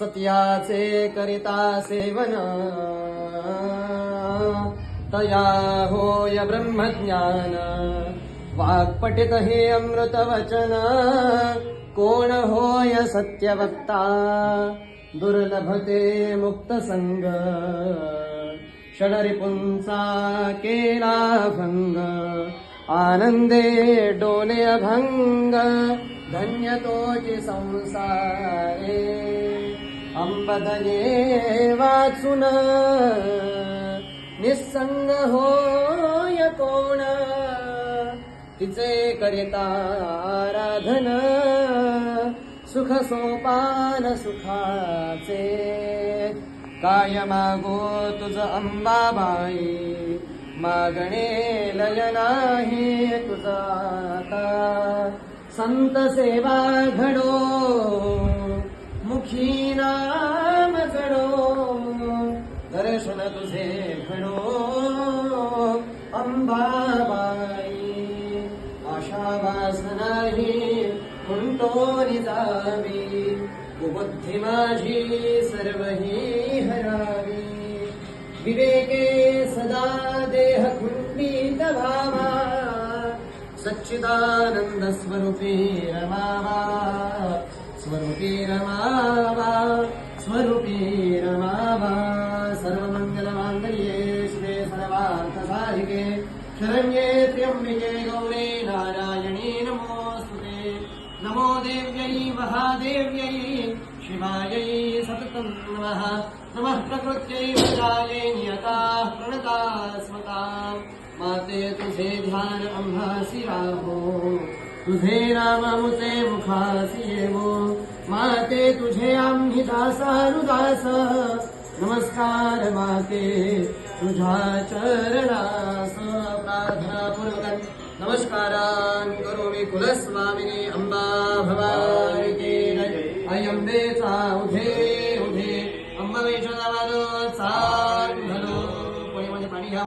सत्याचे करिता सेवन. तया होय ब्रह्मज्ञान. वाक्पटित हे अमृत वचन कोण होय सत्यवक्ता? दुर्लभते मुक्त संग. षडरिपुंसा केला भंग. आनंदे डोले अभंग. धन्यतोची संसारे. अंबदने वाचून निसंग होय कोण? तिचे करिता आराधन सुख सोपान सुखाचे. काय मागो तुझ अंबाबाई? मागणे लय नाही तुझा आता. संत सेवा घडो मुखी नाम जडो दर्शन तुझे घडो अंबाबाई आशा वासनाही कुंटो निदावी कुबुद्धी माझी सर्व ही हरावी विवेके सदा देह कुंडीत भावा सच्चिदानंद स्वरूपी रमावा सर्वमङ्गलमाङ्गल्ये शिवे सर्वार्थसाधिके शरण्ये त्र्यम्बिके गौरे नारायणी नमोऽस्तु ते। नमो देव्यै महादेव्यै शिवायै सततम् नमः। नमः प्रकृत्यै विराये नियताः प्रणता स्मता माते तुधे राहो हासिराधे रामते मुखासि एवो माते तुझे आम्ही दासानुदास नमस्कार माते तुझ्या चरणास प्रार्थना पूर्वक नमस्कारान् करोमि कुलस्वामिनी अम्बा भवानी की जय अयंबेचा उधे. उधे अंबा वैष्णवाचा